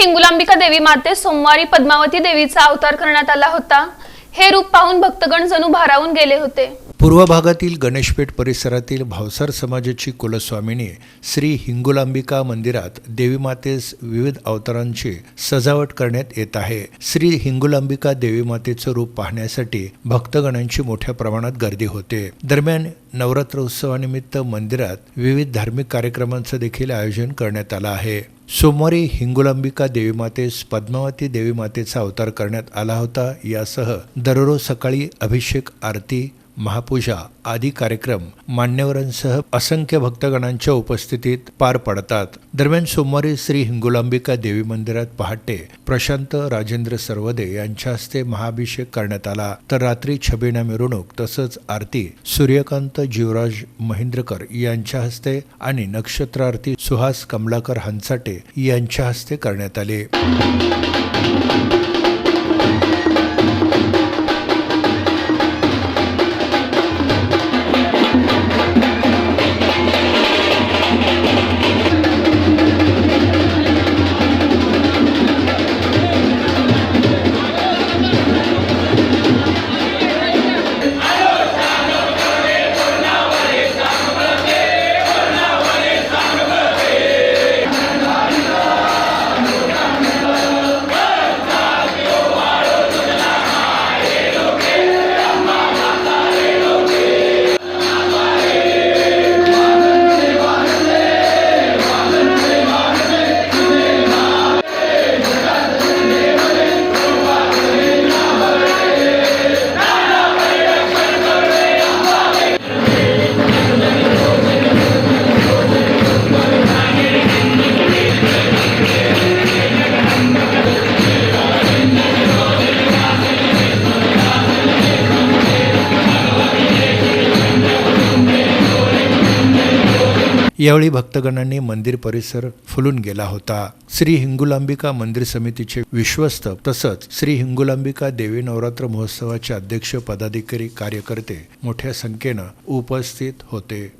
हिंगुलांबिका देवी माते सोमवारी पद्मावती देवीचा अवतार करण्यात आला होता. हे रूप पाहून भक्तगण जणू भारावून गेले होते. पूर्व भागातील गणेशपेठ परिसरातील भावसार समाजाची कुलस्वामिनी श्री हिंगुलांबिका मंदिरात देवी मातेस विविध अवतारांची सजावट करण्यात येत आहे. श्री हिंगुलांबिका देवी मातेचं रूप पाहण्यासाठी भक्तगणांची मोठ्या प्रमाणात गर्दी होते. दरम्यान नवरात्र उत्सवानिमित्त मंदिरात विविध धार्मिक कार्यक्रमांचं देखील आयोजन करण्यात आलं आहे. सोमवारी हिंगुलांबिका देवीमातेस पद्मावती देवीमातेचा अवतार करण्यात आला होता. यासह दररोज सकाळी अभिषेक आरती महापूजा आदी कार्यक्रम मान्यवरांसह असंख्य भक्तगणांच्या उपस्थितीत पार पडतात. दरम्यान सोमवारी श्री हिंगुलांबिका देवी मंदिरात पहाटे प्रशांत राजेंद्र सर्वदे यांच्या हस्ते महाभिषेक करण्यात आला. तर रात्री छबिना मिरवणूक तसंच आरती सूर्यकांत जीवराज महेंद्रकर यांच्या हस्ते आणि नक्षत्र आरती सुहास कमलाकर हंसाटे यांच्या हस्ते करण्यात आले. यावेळी भक्तगणांनी मंदिर परिसर फुलून गेला होता. श्री हिंगुलांबिका मंदिर समितीचे विश्वस्त तसंच श्री हिंगुलांबिका देवी नवरात्र महोत्सवाचे अध्यक्ष पदाधिकारी कार्यकर्ते मोठ्या संख्येनं उपस्थित होते.